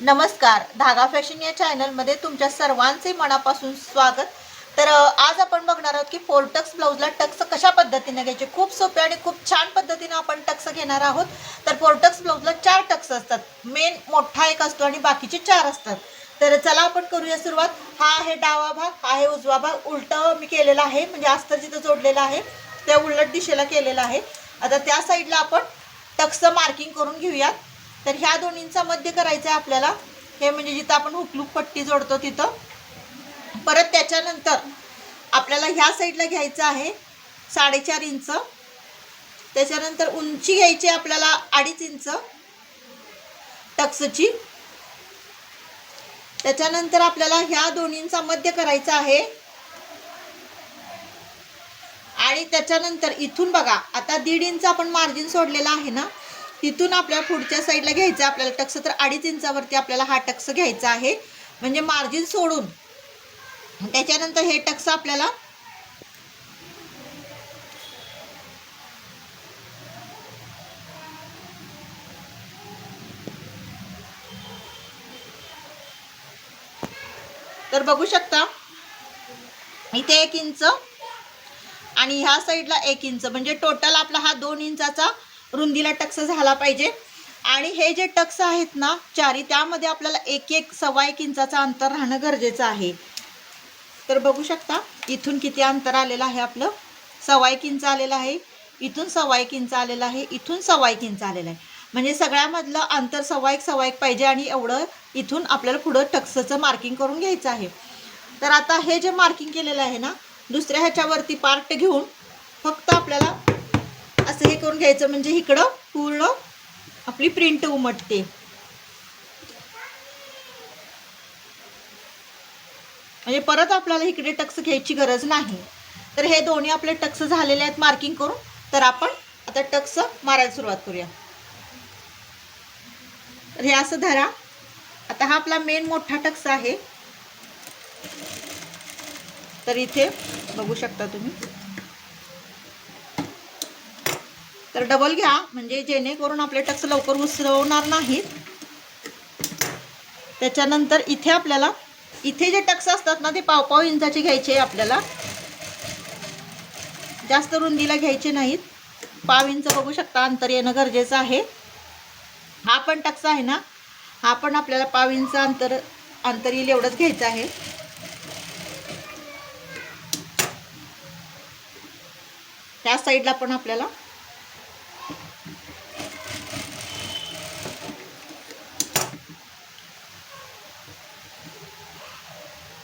नमस्कार. धागा फॅशन या चॅनलमध्ये तुमच्या सर्वांचे मनापासून स्वागत. तर आज आपण बघणार आहोत की फोरटक्स ब्लाऊजला टक्स कशा पद्धतीने घ्यायचे? खूप सोपे आणि खूप छान पद्धतीने आपण टक्स घेणार आहोत. तर फोरटक्स ब्लाऊजला चार टक्स असतात. मेन मोठा एक असतो आणि बाकीचे चार असतात. तर चला आपण करूया सुरुवात. हा आहे डावा भाग हा आहे उजवा भाग. उलट मी केलेला आहे म्हणजे अस्तर जिथं जोडलेलं आहे त्या उलट दिशेला केलेलं आहे. आता त्या साईडला आपण टक्स मार्किंग करून घेऊयात. तर ह्या दोन्हींचा मध्य करायचं आहे आपल्याला. हे म्हणजे जिथं आपण हुकलूक पट्टी जोडतो तिथं. परत त्याच्यानंतर आपल्याला ह्या साईडला घ्यायचं आहे साडेचार इंच. त्याच्यानंतर उंची घ्यायची आपल्याला अडीच इंच. टक्सची. त्याच्यानंतर आपल्याला ह्या दोन्हींचा मध्य करायचा आहे. आणि त्याच्यानंतर इथून बघा आता दीड इंच आपण मार्जिन सोडलेला आहे ना. तिथून आपल्याला पुढच्या साईडला घ्यायचं आपल्याला टक्स तर अडीच इंचावरती आपल्याला हा टक्स घ्यायचा आहे. म्हणजे मार्जिन सोडून. त्याच्यानंतर हे टक्स आपल्याला तर बघू शकता इथे एक इंच आणि ह्या साईडला एक इंच. म्हणजे टोटल आपला हा दोन इंचाचा रुंदीला टक्स झाला पाहिजे. आणि हे जे टक्स आहेत ना चारी त्यामध्ये आपल्याला एक एक सव्वा एक इंचाचं अंतर राहणं गरजेचं आहे. तर बघू शकता इथून किती अंतर आलेलं आहे आपलं? सव्वा एक इंच आलेलं आहे. इथून सव्वा एक इंच आलेलं आहे. इथून सव्वा एक इंच आलेलं आहे. म्हणजे सगळ्यामधलं अंतर सव्वा एक सव्वा एक पाहिजे आणि एवढं इथून आपल्याला पुढं टक्सचं मार्किंग करून घ्यायचं आहे. तर आता हे जे मार्किंग केलेलं आहे ना दुसऱ्या ह्याच्यावरती पार्ट घेऊन फक्त आपल्याला असं हे करून घ्यायचं म्हणजे इकडं पूर्ण आपली प्रिंट उमटते. म्हणजे परत आपल्याला इकडे टक्स घ्यायची गरज नाही. तर हे दोन्ही आपले टक्स झालेले आहेत मार्किंग करून. तर आपण आता टक्स मारायला सुरुवात करूया. तर हे असं धरा. आता हा आपला मेन मोठा टक्स आहे. तर इथे बघू शकता तुम्ही. तर डबल घ्या. म्हणजे जेणेकरून आपले टक्स लवकर उसरवणार नाहीत. त्याच्यानंतर इथे आपल्याला इथे जे टक्स असतात ना ते पाव पाव इंचाचे घ्यायचे आपल्याला. जास्त रुंदीला घ्यायचे नाहीत. पाव इंच बघू शकता अंतर येणं गरजेचं आहे. हा पण टक्स आहे ना. हा पण आपल्याला पाव इंच अंतर अंतर येईल एवढंच घ्यायचं आहे. त्या साईडला पण आपल्याला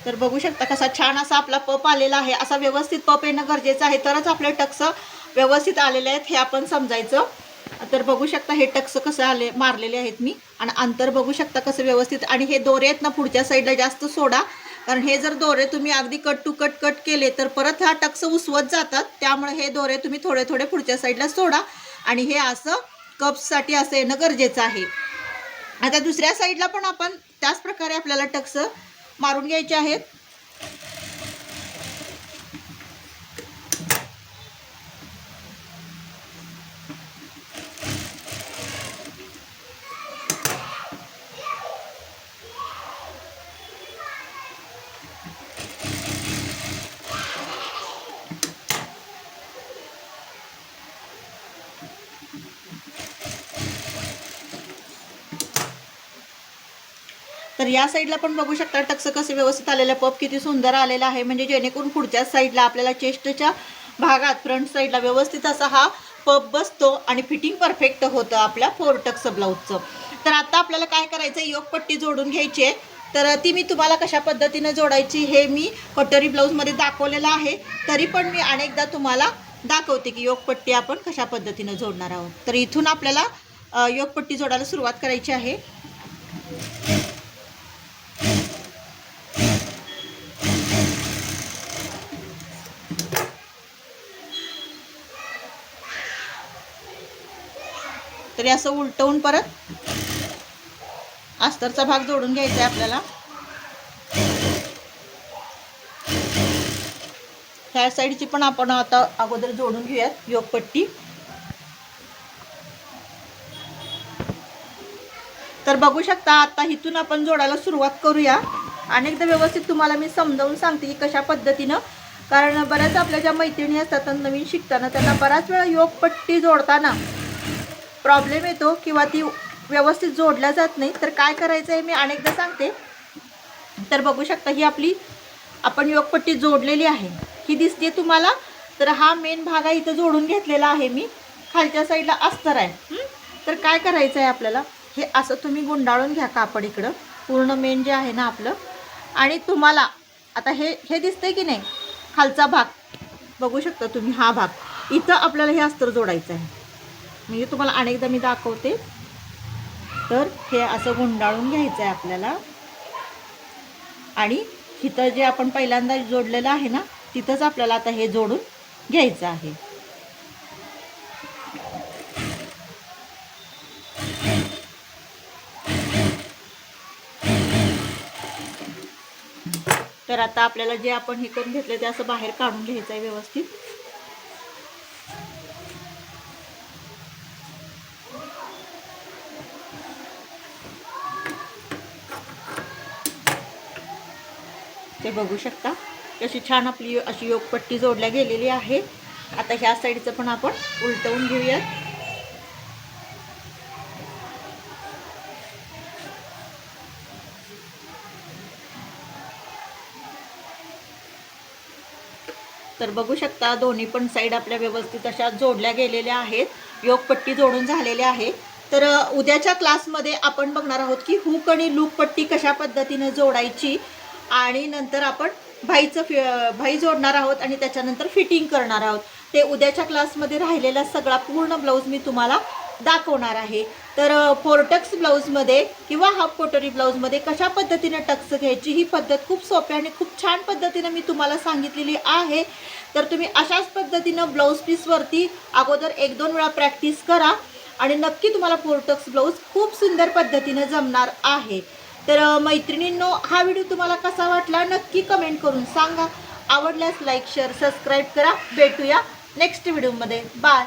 तर बघू शकता कसा छान असा आपला पप आलेला आहे. असा व्यवस्थित पप येणं गरजेचं आहे. तरच आपले टक्स व्यवस्थित आलेले आहेत हे आपण समजायचं. तर बघू शकता हे टक्स कसं आले मारलेले आहेत मी. आणि अंतर बघू शकता कसं व्यवस्थित. आणि हे दोरे आहेत ना पुढच्या साईडला जास्त सोडा. कारण हे जर दोरे तुम्ही अगदी कट टू कट कट केले तर परत हा टक्स उसवत जातात. त्यामुळे हे दोरे तुम्ही थोडे थोडे पुढच्या साईडला सोडा. आणि हे असं कप्ससाठी असं येणं गरजेचं आहे. आता दुसऱ्या साईडला पण आपण त्याच प्रकारे आपल्याला टक्स मारून घ्यायचे आहेत. तर या साईडला पण बघू शकता टक्स कसे व्यवस्थित आलेलं पप किती सुंदर आलेला आहे. म्हणजे जेणेकरून पुढच्या साईडला आपल्याला चेस्टच्या भागात फ्रंट साईडला व्यवस्थित असा हा पप बसतो आणि फिटिंग परफेक्ट होतं आपल्या फोर टक्स ब्लाऊजचं तर आता आपल्याला काय करायचं योगपट्टी जोडून घ्यायची आहे. तर ती मी तुम्हाला कशा पद्धतीनं जोडायची हे मी कटोरी ब्लाऊजमध्ये दाखवलेलं आहे. तरी पण मी अनेकदा तुम्हाला दाखवते की योगपट्टी आपण कशा पद्धतीनं जोडणार आहोत. तर इथून आपल्याला योगपट्टी जोडायला सुरुवात करायची आहे. तरी असं उलटवून परत अस्तरचा भाग जोडून घ्यायचा आहे आपल्याला. ह्या साईडची पण आपण आता अगोदर जोडून घेऊयात योगपट्टी. तर बघू शकता आता इथून आपण जोडायला सुरुवात करूया. अनेकदा व्यवस्थित तुम्हाला मी समजावून सांगते की कशा पद्धतीनं. कारण बऱ्याच आपल्या ज्या मैत्रिणी असतात नवीन शिकताना त्यांना बऱ्याच वेळा योगपट्टी जोडताना प्रॉब्लेम येतो किंवा ती व्यवस्थित जोडल्या जात नाही तर काय करायचं आहे मी अनेकदा सांगते. तर बघू शकता ही आपली आपण योगपट्टी जोडलेली आहे. ही दिसते तुम्हाला तर हा मेन भाग आहे इथं जोडून घेतलेला आहे मी. खालच्या साईडला अस्तर आहे. तर काय करायचं आहे आपल्याला? हे असं तुम्ही गुंडाळून घ्या कापड इकडं. पूर्ण मेन जे आहे ना आपलं. आणि तुम्हाला आता हे हे दिसतंय की नाही? खालचा भाग. बघू शकता तुम्ही हा भाग. इथं आपल्याला हे अस्तर जोडायचं आहे. म्हणजे तुम्हाला अनेकदा मी दाखवते. तर हे असं गुंडाळून घ्यायचं आहे आपल्याला. आणि इथं जे आपण पहिल्यांदा जोडलेलं आहे ना तिथंच आपल्याला आता हे जोडून घ्यायचं आहे. तर आता आपल्याला जे आपण हे करून घेतलं ते असं बाहेर काढून घ्यायचं आहे व्यवस्थित. ते बघू शकता. कशी छान आपली अशी योगपट्टी जोडल्या गेलेली आहे. आता ह्या साईडचं पण आपण उलटवून घेऊयात. तर बघू शकता दोन्ही पण साईड आपल्या व्यवस्थित अशा जोडल्या गेलेल्या आहेत. योगपट्टी जोडून झालेल्या आहे. तर उद्याच्या क्लासमध्ये आपण बघणार आहोत की हुक आणि लूक पट्टी कशा पद्धतीने जोडायची आणि नंतर आपण भाईचं फि भाई जोडणार आहोत आणि त्याच्यानंतर फिटिंग करणार आहोत. ते उद्याच्या क्लासमध्ये राहिलेला सगळा पूर्ण ब्लाऊज मी तुम्हाला दाखवणार आहे. तर फोरटक्स ब्लाऊजमध्ये किंवा हाफ कोटरी ब्लाऊजमध्ये कशा पद्धतीने टक्स घ्यायची ही पद्धत खूप सोपी आणि खूप छान पद्धतीनं मी तुम्हाला सांगितलेली आहे. तर तुम्ही अशाच पद्धतीनं ब्लाऊज पीसवरती अगोदर एक दोन वेळा प्रॅक्टिस करा आणि नक्की तुम्हाला फोरटक्स ब्लाऊज खूप सुंदर पद्धतीनं जमणार आहे. तर मैत्रिणींनो हा व्हिडिओ तुम्हाला कसा वाटला नक्की कमेंट करून सांगा. आवडल्यास लाईक शेअर सबस्क्राईब करा. भेटूया नेक्स्ट व्हिडिओमध्ये बाय